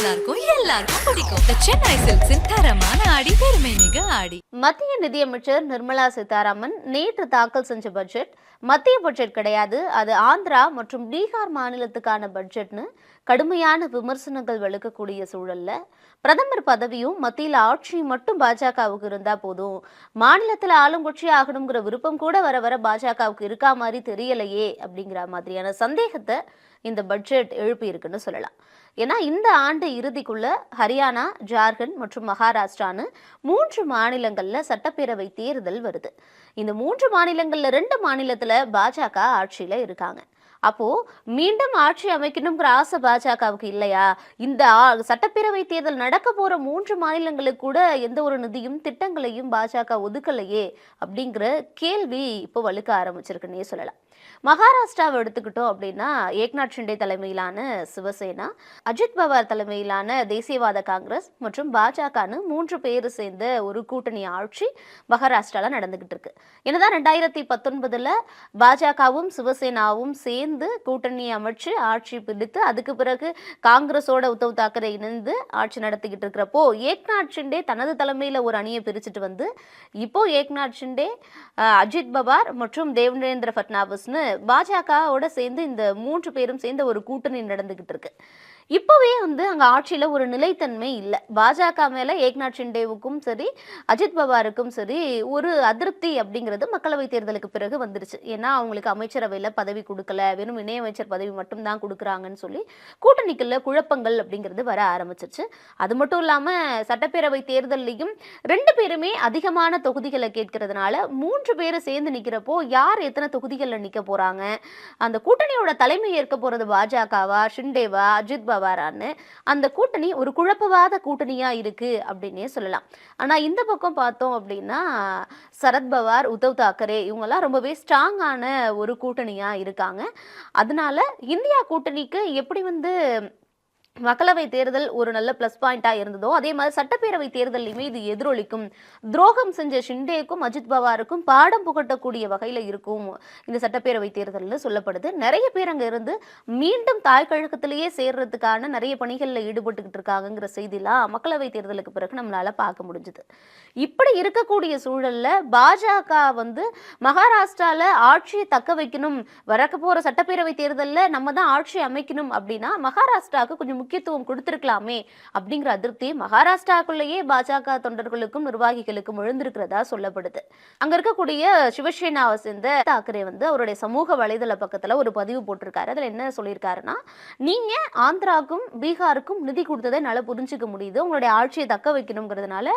இருக்கும் எல்லாருக்கும் பிடிக்கும். The சென்னை சில்க்ஸின் தரமான ஆடி பெருமை மிக ஆடி. மத்திய நிதியமைச்சர் நிர்மலா சீதாராமன் நேற்று தாக்கல் செஞ்ச பட்ஜெட். மத்திய பட்ஜெட் கிடையாது அது ஆந்திரா மற்றும் பீகார் மாநிலத்துக்கான பட்ஜெட்னு கடுமையான விமர்சனங்கள் வெளுக்கக்கூடிய சூழல்ல பிரதமர் பதவியும் மத்தியில் ஆட்சியும் மட்டும் பாஜகவுக்கு இருந்தா போதும். மாநிலத்தில் ஆளுங்கட்சி ஆகணுங்கிற விருப்பம் கூட வர வர பாஜகவுக்கு இருக்கா மாதிரி தெரியலையே அப்படிங்கிற மாதிரியான சந்தேகத்தை இந்த பட்ஜெட் எழுப்பி இருக்குன்னு சொல்லலாம். ஏன்னா இந்த ஆண்டு இறுதிக்குள்ள ஹரியானா ஜார்க்கண்ட் மற்றும் மகாராஷ்டிரான்னு மூன்று மாநிலங்கள்ல சட்டப்பேரவை தேர்தல் வருது. இந்த மூன்று மாநிலங்கள்ல ரெண்டு மாநிலத்துல பாஜக ஆட்சியில இருக்காங்க. அப்போ மீண்டும் ஆட்சி அமைக்கணுங்கிற ஆசை பாஜகவுக்கு இல்லையா? இந்த சட்டப்பேரவை தேர்தல் நடக்க போற மூன்று மாநிலங்களுக்கு கூட எந்த ஒரு நிதியும் திட்டங்களையும் பாஜக ஒதுக்கலையே அப்படிங்கிற கேள்வி இப்போ வலுக்க ஆரம்பிச்சிருக்குன்னே சொல்லலாம். மகாராஷ்டிராவை எடுத்துக்கிட்டோம் அப்படின்னா ஏக்நாத் ஷிண்டே தலைமையிலான சிவசேனா அஜித் பவார் தலைமையிலான தேசியவாத காங்கிரஸ் மற்றும் பாஜகன்னு மூன்று பேர் சேர்ந்த ஒரு கூட்டணி ஆட்சி மகாராஷ்டிராவில் நடந்துகிட்டு இருக்கு. என்னதான் ரெண்டாயிரத்தி பத்தொன்பதுல பாஜகவும் சிவசேனாவும் சேர்ந்து கூட்டணி அமைச்சு ஆட்சி பிடித்து அதுக்கு பிறகு காங்கிரஸோட உத்தவ் தாக்கரே இணைந்து ஆட்சி நடத்திக்கிட்டு இருக்கிறப்போ ஏக்நாத் ஷிண்டே தனது தலைமையில ஒரு அணியை பிரிச்சுட்டு வந்து இப்போ ஏக்நாத் ஷிண்டே அஜித் பவார் மற்றும் தேவேந்திர ஃபட்னாவிஸ்னு பாஜகவோட சேர்ந்து இந்த மூன்று பேரும் சேர்ந்த ஒரு கூட்டணி நடந்துகிட்டு இருக்கு. இப்போவே வந்து அங்கே ஆட்சியில் ஒரு நிலைத்தன்மை இல்லை. பாஜக மேலே ஏக்நாத் ஷிண்டேவுக்கும் சரி அஜித் பவாருக்கும் சரி ஒரு அதிருப்தி அப்படிங்கிறது மக்களவை தேர்தலுக்கு பிறகு வந்துருச்சு. ஏன்னா அவங்களுக்கு அமைச்சரவையில் பதவி கொடுக்கல வெறும் இணையமைச்சர் பதவி மட்டும்தான் கொடுக்குறாங்கன்னு சொல்லி கூட்டணிக்குள்ள குழப்பங்கள் அப்படிங்கிறது வர ஆரம்பிச்சிருச்சு. அது மட்டும் இல்லாமல் சட்டப்பேரவை தேர்தல்லையும் ரெண்டு பேருமே அதிகமான தொகுதிகளை கேட்கறதுனால மூன்று பேரை சேர்ந்து நிற்கிறப்போ யார் எத்தனை தொகுதிகளில் நிற்க போகிறாங்க அந்த கூட்டணியோட தலைமை ஏற்க போகிறது பாஜகவா ஷிண்டேவா அஜித் ஆவாரான்னு அந்த கூட்டணி ஒரு குழப்பவாத கூட்டணியா இருக்கு அப்படின்னே சொல்லலாம். ஆனா இந்த பக்கம் பார்த்தோம் அப்படின்னா சரத்பவார் உத்தவ் தாக்கரே இவங்கெல்லாம் ரொம்பவே ஸ்ட்ராங்கான ஒரு கூட்டணியா இருக்காங்க. அதனால இந்தியா கூட்டணிக்கு எப்படி வந்து மக்களவை தேர்தல் ஒரு நல்ல ப்ளஸ் பாயிண்ட்டாக இருந்ததோ அதே மாதிரி சட்டப்பேரவை தேர்தலையுமே இது எதிரொலிக்கும். துரோகம் செஞ்ச ஷிண்டேக்கும் அஜித் பவாருக்கும் பாடம் புகட்டக்கூடிய வகையில் இருக்கும் இந்த சட்டப்பேரவை தேர்தல்னு சொல்லப்படுது. நிறைய பேர் அங்கே இருந்து மீண்டும் தாய் கழகத்திலேயே சேர்றதுக்கான நிறைய பணிகளில் ஈடுபட்டுக்கிட்டு இருக்காங்கங்கிற செய்திலாம் மக்களவை தேர்தலுக்கு பிறகு நம்மளால் பார்க்க முடிஞ்சுது. இப்படி இருக்கக்கூடிய சூழல்ல பாஜக வந்து மகாராஷ்டிராவில் ஆட்சியை தக்க வைக்கணும் வரக்க போகிற சட்டப்பேரவை தேர்தலில் நம்ம தான் ஆட்சி அமைக்கணும் அப்படின்னா மகாராஷ்டிராவுக்கு கொஞ்சம் முக்கியத்துவம் கொடுத்திருக்கலாமே அப்படிங்கிற அதிருப்தி மகாராஷ்டிராக்குள்ளேயே பாஜக தொண்டர்களுக்கும் நிர்வாகிகளுக்கும் எழுந்திருக்கிறதா சொல்லப்படுது. அங்க இருக்கக்கூடிய சிவசேனாவை சேர்ந்த தாக்கரே வந்து அவருடைய சமூக வலைதள பக்கத்துல ஒரு பதிவு போட்டிருக்காரு. அதுல என்ன சொல்லியிருக்காருன்னா நீங்க ஆந்திராவுக்கும் பீகாருக்கும் நிதி கொடுத்ததை நல்லா புரிஞ்சுக்க முடியுது. உங்களுடைய ஆட்சியை தக்க வைக்கணுங்கிறதுனால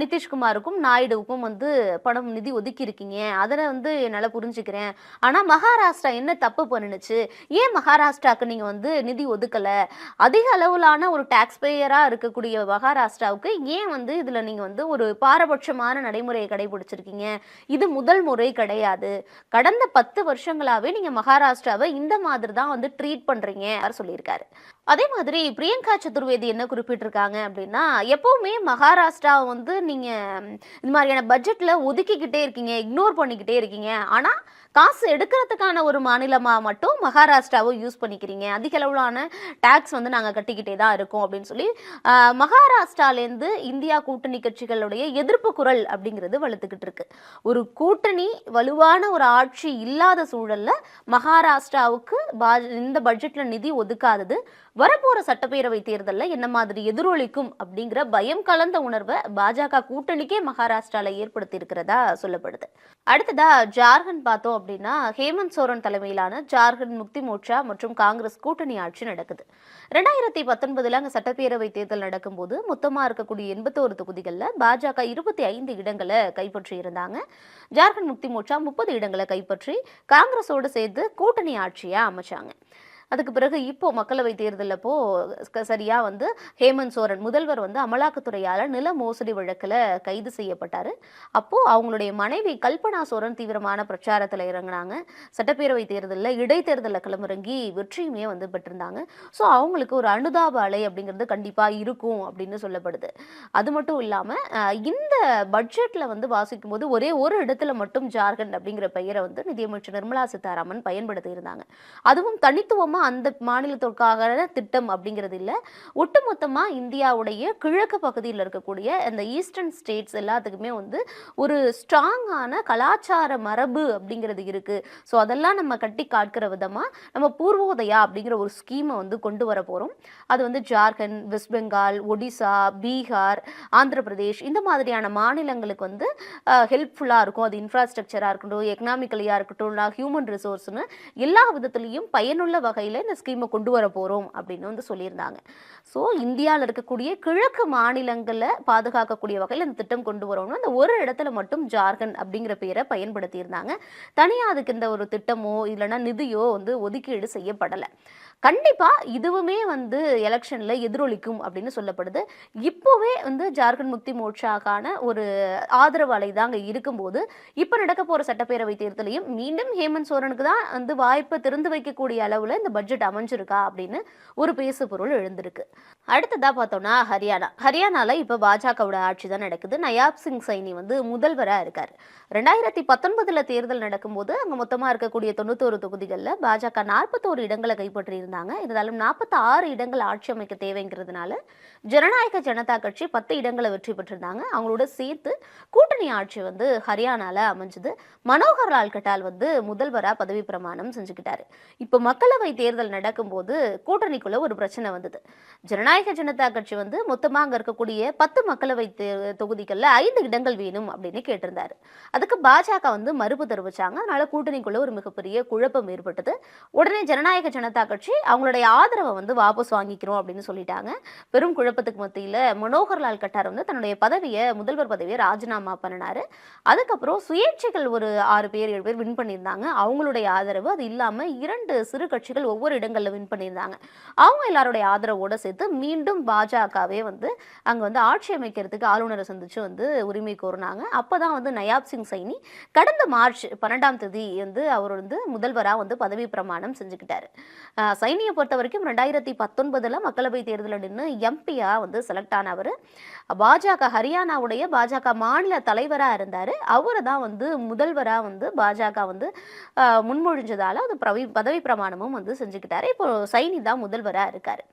நிதிஷ்குமாருக்கும் நாயுடுவுக்கும் வந்து பணம் நிதி ஒதுக்கி இருக்கீங்க அதை வந்து என்னால் புரிஞ்சுக்கிறேன். ஆனால் மகாராஷ்டிரா என்ன தப்பு பண்ணுனுச்சு? ஏன் மகாராஷ்டிராவுக்கு நீங்கள் வந்து நிதி ஒதுக்கலை? அதிக அளவிலான ஒரு டாக்ஸ் பேயராக இருக்கக்கூடிய மகாராஷ்டிராவுக்கு ஏன் வந்து இதில் நீங்கள் வந்து ஒரு பாரபட்சமான நடைமுறையை கடைபிடிச்சிருக்கீங்க? இது முதல் முறை கிடையாது. கடந்த பத்து வருஷங்களாகவே நீங்கள் மகாராஷ்டிராவை இந்த மாதிரி தான் வந்து ட்ரீட் பண்ணுறீங்க அவர் சொல்லியிருக்காரு. அதே மாதிரி பிரியங்கா சதுர்வேதி என்ன குறிப்பிட்டிருக்காங்க அப்படின்னா எப்போவுமே மகாராஷ்டிராவை வந்து நீங்கள் இந்த மாதிரியான பட்ஜெட்டில் ஒதுக்கிக்கிட்டே இருக்கீங்க இக்னோர் பண்ணிக்கிட்டே இருக்கீங்க. ஆனால் காசு எடுக்கிறதுக்கான ஒரு மாநிலமாக மட்டும் மகாராஷ்டிராவை யூஸ் பண்ணிக்கிறீங்க. அதிக அளவிலான டேக்ஸ் வந்து நாங்கள் கட்டிக்கிட்டே தான் இருக்கோம் அப்படின்னு சொல்லி மகாராஷ்டிராலேருந்து இந்தியா கூட்டணி கட்சிகளுடைய எதிர்ப்பு குரல் அப்படிங்கிறது வலுத்துக்கிட்டு இருக்கு. ஒரு கூட்டணி வலுவான ஒரு ஆட்சி இல்லாத சூழல்ல மகாராஷ்டிராவுக்கு பா இந்த பட்ஜெட்ல நிதி ஒதுக்காதது வரப்போகிற சட்டப்பேரவை தேர்தலில் என்ன மாதிரி எதிரொலிக்கும் அப்படிங்கிற பயம் கலந்த உணர்வை பாஜக கூட்டணிக்கே மகாராஷ்டிராவில் ஏற்படுத்தி இருக்கிறதா சொல்லப்படுது. அடுத்ததா ஜார்க்கண்ட் பார்த்தோம் அப்படின்னா ஹேமந்த் சோரன் தலைமையிலான ஜார்க்கண்ட் முக்தி மோர்ச்சா மற்றும் காங்கிரஸ் கூட்டணி ஆட்சி நடக்குது. ரெண்டாயிரத்தி பத்தொன்பதுல அங்கே சட்டப்பேரவை தேர்தல் நடக்கும்போது மொத்தமாக இருக்கக்கூடிய எண்பத்தோரு தொகுதிகளில் பாஜக இருபத்தி ஐந்து இடங்களை கைப்பற்றி இருந்தாங்க. ஜார்க்கண்ட் முக்தி மோர்ச்சா முப்பது இடங்களை கைப்பற்றி காங்கிரஸோடு சேர்த்து கூட்டணி ஆட்சியை அமைச்சாங்க. அதுக்கு பிறகு இப்போ மக்களவை தேர்தல் அப்போ சரியா வந்து ஹேமந்த் சோரன் முதல்வர் வந்து அமலாக்கத்துறையால் நில மோசடி வழக்கில் கைது செய்யப்பட்டார். அப்போ அவங்களுடைய மனைவி கல்பனா சோரன் தீவிரமான பிரச்சாரத்தில் இறங்குனாங்க. சட்டப்பேரவை தேர்தலில் இடைத்தேர்தலில் களமிறங்கி வெற்றியுமே வந்து பெற்றிருந்தாங்க. ஸோ அவங்களுக்கு ஒரு அனுதாப அலை அப்படிங்கிறது கண்டிப்பாக இருக்கும் அப்படின்னு சொல்லப்படுது. அது மட்டும் இல்லாமல் இந்த பட்ஜெட்டில் வந்து வாசிக்கும் போது ஒரே ஒரு இடத்துல மட்டும் ஜார்க்கண்ட் அப்படிங்கிற பெயரை வந்து நிதியமைச்சர் நிர்மலா சீதாராமன் பயன்படுத்தி இருந்தாங்க அதுவும் மட்டும் அந்த மாநிலத்திற்காக திட்டம் அப்படிங்கிறது இல்லை. ஒட்டுமொத்தமாக இந்தியாவுடைய கிழக்கு பகுதியில் இருக்கக்கூடிய அந்த ஈஸ்டர்ன் ஸ்டேட்ஸ் எல்லாத்துக்குமே வந்து ஒரு ஸ்ட்ராங்கான கலாச்சார மரபு அப்படிங்கிறது இருக்குது ஸோ அதெல்லாம் நம்ம கட்டி காட்கிற விதமாக நம்ம பூர்வோதயா அப்படிங்கிற ஒரு ஸ்கீமை வந்து கொண்டு வர போகிறோம் அது வந்து ஜார்க்கண்ட் வெஸ்ட் பெங்கால் ஒடிசா பீகார் ஆந்திர பிரதேஷ் இந்த மாதிரியான மாநிலங்களுக்கு வந்து ஹெல்ப்ஃபுல்லாக இருக்கும். அது இன்ஃப்ராஸ்ட்ரக்சராக இருக்கட்டும் எக்கனாமிக்கலியாக இருக்கட்டும் ஹியூமன் ரிசோர்ஸ்னு எல்லா விதத்துலேயும் பயனுள்ள வகையில் இந்த ஸ்கீமை கொண்டு வர போகிறோம் அப்படின்னு வந்து சொல்லியிருந்தாங்க. ஸோ இந்தியாவில் இருக்கக்கூடிய கிழக்கு மாநிலங்களை பாதுகாக்கக்கூடிய வகையில் இந்த திட்டம் கொண்டு வரோம்னு அந்த ஒரு இடத்துல மட்டும் ஜார்க்கண்ட் அப்படிங்கிற பேரை பயன்படுத்தியிருந்தாங்க. தனியாக அதுக்கு இந்த ஒரு திட்டமோ இல்லைன்னா நிதியோ வந்து ஒதுக்கீடு செய்யப்படலை. கண்டிப்பாக இதுவுமே வந்து எலெக்ஷனில் எதிரொலிக்கும் அப்படின்னு சொல்லப்படுது. இப்போவே வந்து ஜார்க்கண்ட் முக்தி மோர்ச்சாக்கான ஒரு ஆதரவு அலை தான் அங்கே இருக்கும்போது இப்போ நடக்க போகிற சட்டப்பேரவை தேர்தலையும் மீண்டும் ஹேமந்த் சோரனுக்கு தான் வந்து வாய்ப்பை திறந்து வைக்கக்கூடிய அளவில் இந்த பட்ஜெட் அமைஞ்சிருக்கா அப்படின்னு ஒரு பேசு பொருள் எழுந்திருக்கு. அடுத்ததாக பார்த்தோம்னா ஹரியானா. ஹரியானாவில் இப்போ பாஜகவோட ஆட்சி தான் நடக்குது. நயாப் சிங் சைனி வந்து முதல்வராக இருக்கார். ரெண்டாயிரத்தி பத்தொன்பதில் தேர்தல் நடக்கும்போது அங்கே மொத்தமாக இருக்கக்கூடிய தொண்ணூத்தோரு தொகுதிகளில் பாஜக நாற்பத்தோரு இடங்களை கைப்பற்றி இருந்தாங்க இருந்தாலும் நாற்பத்தி ஆறு இடங்கள் ஆட்சி அமைக்க தேவைங்கிறதுனால ஜனநாயக ஜனதா கட்சி பத்து இடங்களை வெற்றி பெற்றிருந்தாங்க. அவங்களோட சேர்த்து கூட்டணி ஆட்சி வந்து ஹரியானால அமைஞ்சது. மனோகர் லால் கட்டால் வந்து முதல்வராக பதவி பிரமாணம் செஞ்சுக்கிட்டாரு. இப்போ மக்களவை தேர்தல் நடக்கும்போது கூட்டணிக்குள்ளே ஒரு பிரச்சனை வந்தது. ஜனநாயக ஜனதா கட்சி வந்து மொத்தமாக அங்கே இருக்கக்கூடிய பத்து மக்களவை தொகுதிகளில் ஐந்து இடங்கள் வேணும் அப்படின்னு கேட்டிருந்தாரு. அதுக்கு பாஜக வந்து மறுப்பு தெரிவிச்சாங்க. அதனால கூட்டணிக்குள்ள ஒரு மிகப்பெரிய குழப்பம் ஏற்பட்டது. உடனே ஜனநாயக ஜனதா கட்சி அவங்களுடைய ஆதரவை வந்து வாபஸ் வாங்கிக்கிறோம் அப்படின்னு சொல்லிட்டாங்க. பெரும் குழப்பத்துக்கு மத்தியில் மனோகர் லால் கட்டார் வந்து தன்னுடைய பதவியை முதல்வர் பதவியை ராஜினாமா பண்ணினாரு. அதுக்கப்புறம் சுயேட்சைகள் ஒரு ஆறு பேர் ஏழு பேர் வின் பண்ணியிருந்தாங்க. அவங்களுடைய ஆதரவு அது இல்லாமல் இரண்டு சிறு கட்சிகள் ஒவ்வொரு இடங்களில் வின் பண்ணியிருந்தாங்க. அவங்க எல்லாருடைய ஆதரவோட சேர்த்து மீண்டும் பாஜகவே வந்து அங்கே வந்து ஆட்சி அமைக்கிறதுக்கு ஆளுநரை சந்திச்சு வந்து உரிமை கோரினாங்க. அப்போ தான் வந்து நயாப் சிங் சைனி கடந்த மார்ச் பன்னெண்டாம் தேதி வந்து அவர் வந்து முதல்வராக வந்து பதவி பிரமாணம் செஞ்சுக்கிட்டாரு. சைனியை பொறுத்த வரைக்கும் ரெண்டாயிரத்தி பத்தொன்பதில் மக்களவை தேர்தலில் நின்று எம்பியாக வந்து செலக்ட் ஆனவர். பாஜக ஹரியானாவுடைய பாஜக மாநில தலைவராக இருந்தார். அவரை தான் வந்து முதல்வராக வந்து பாஜக வந்து முன்மொழிஞ்சதால் அது பிரவி பதவி பிரமாணமும் வந்து செஞ்சுக்கிட்டாரு. இப்போ சைனி தான் முதல்வராக இருக்காரு.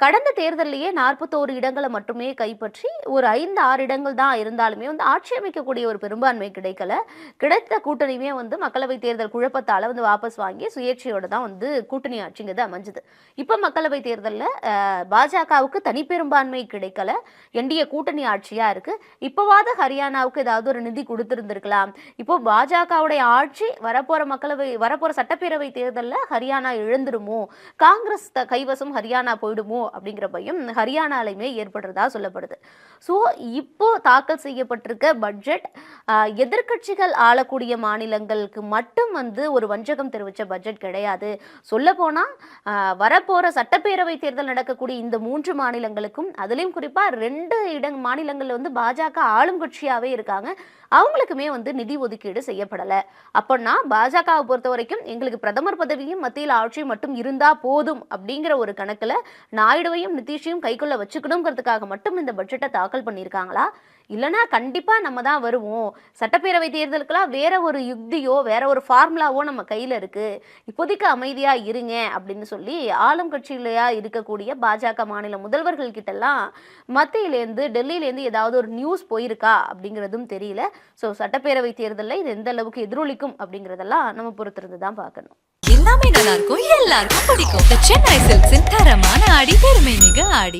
கடந்த தேர்தலிலேயே நாற்பத்தோரு இடங்களை மட்டுமே கைப்பற்றி ஒரு ஐந்து ஆறு இடங்கள் தான் இருந்தாலுமே வந்து ஆட்சி அமைக்கக்கூடிய ஒரு பெரும்பான்மை கிடைக்கல. கிடைத்த கூட்டணியுமே வந்து மக்களவை தேர்தல் குழப்பத்தால் வந்து வாபஸ் வாங்கி சுயேட்சையோட தான் வந்து கூட்டணி ஆட்சிங்கிறது அமைஞ்சது. இப்போ மக்களவை தேர்தலில் பாஜகவுக்கு தனிப்பெரும்பான்மை கிடைக்கல. என்டிஏ கூட்டணி ஆட்சியாக இருக்குது இப்போவாத ஹரியானாவுக்கு ஏதாவது ஒரு நிதி கொடுத்துருந்துருக்கலாம். இப்போ பாஜகவுடைய ஆட்சி வரப்போகிற மக்களவை வரப்போகிற சட்டப்பேரவை தேர்தலில் ஹரியானா எழுந்துருமோ? காங்கிரஸ் த- கைவசம் ஹரியானா போயிடுமோ? அப்படிங்கிற பயம் ஹரியானாலையுமே ஏற்படுறதா சொல்லப்படுது. ஸோ இப்போ தாக்கல் செய்யப்பட்டிருக்க பட்ஜெட் எதிர்கட்சிகள் ஆளக்கூடிய மாநிலங்களுக்கு மட்டும் வந்து ஒரு வஞ்சகம் தெரிவித்த பட்ஜெட் கிடையாது. சொல்லப்போனால் வரப்போகிற சட்டப்பேரவை தேர்தல் நடக்கக்கூடிய இந்த மூன்று மாநிலங்களுக்கும் அதுலேயும் குறிப்பாக ரெண்டு இட மாநிலங்களில் வந்து பாஜக ஆளும் கட்சியாகவே இருக்காங்க. அவங்களுக்குமே வந்து நிதி ஒதுக்கீடு செய்யப்படலை. அப்படின்னா பாஜகவை பொறுத்த வரைக்கும் எங்களுக்கு பிரதமர் பதவியும் மத்தியில் ஆட்சியும் மட்டும் இருந்தால் போதும் அப்படிங்கிற ஒரு கணக்கில் நாயுடுவையும் நிதிஷையும் கைக்குள்ள வச்சுக்கணுங்கிறதுக்காக மட்டும் இந்த பட்ஜெட்டை தாக்கல் பண்ணியிருக்காங்களா? இல்லைனா கண்டிப்பாக நம்ம தான் வருவோம். சட்டப்பேரவை தேர்தலுக்கெல்லாம் வேற ஒரு யுக்தியோ வேற ஒரு ஃபார்முலாவோ நம்ம கையில் இருக்குது இப்போதைக்கு அமைதியாக இருங்க அப்படின்னு சொல்லி ஆளும் கட்சியிலையா இருக்கக்கூடிய பாஜக மாநில முதல்வர்கள் கிட்டலாம் மத்தியிலேருந்து டெல்லியிலேருந்து ஏதாவது ஒரு நியூஸ் போயிருக்கா அப்படிங்கிறதும் தெரியல. ஸோ சட்டப்பேரவை தேர்தலில் இது எந்த அளவுக்கு எதிரொலிக்கும் அப்படிங்கிறதெல்லாம் நம்ம பொறுத்திருந்து தான் பார்க்கணும். எல்லாமே நல்லா இருக்கும் எல்லாருக்கும் பிடிக்கும். சென்னை சில்க்ஸின் தரமான ஆடி பெருமை மிக ஆடி.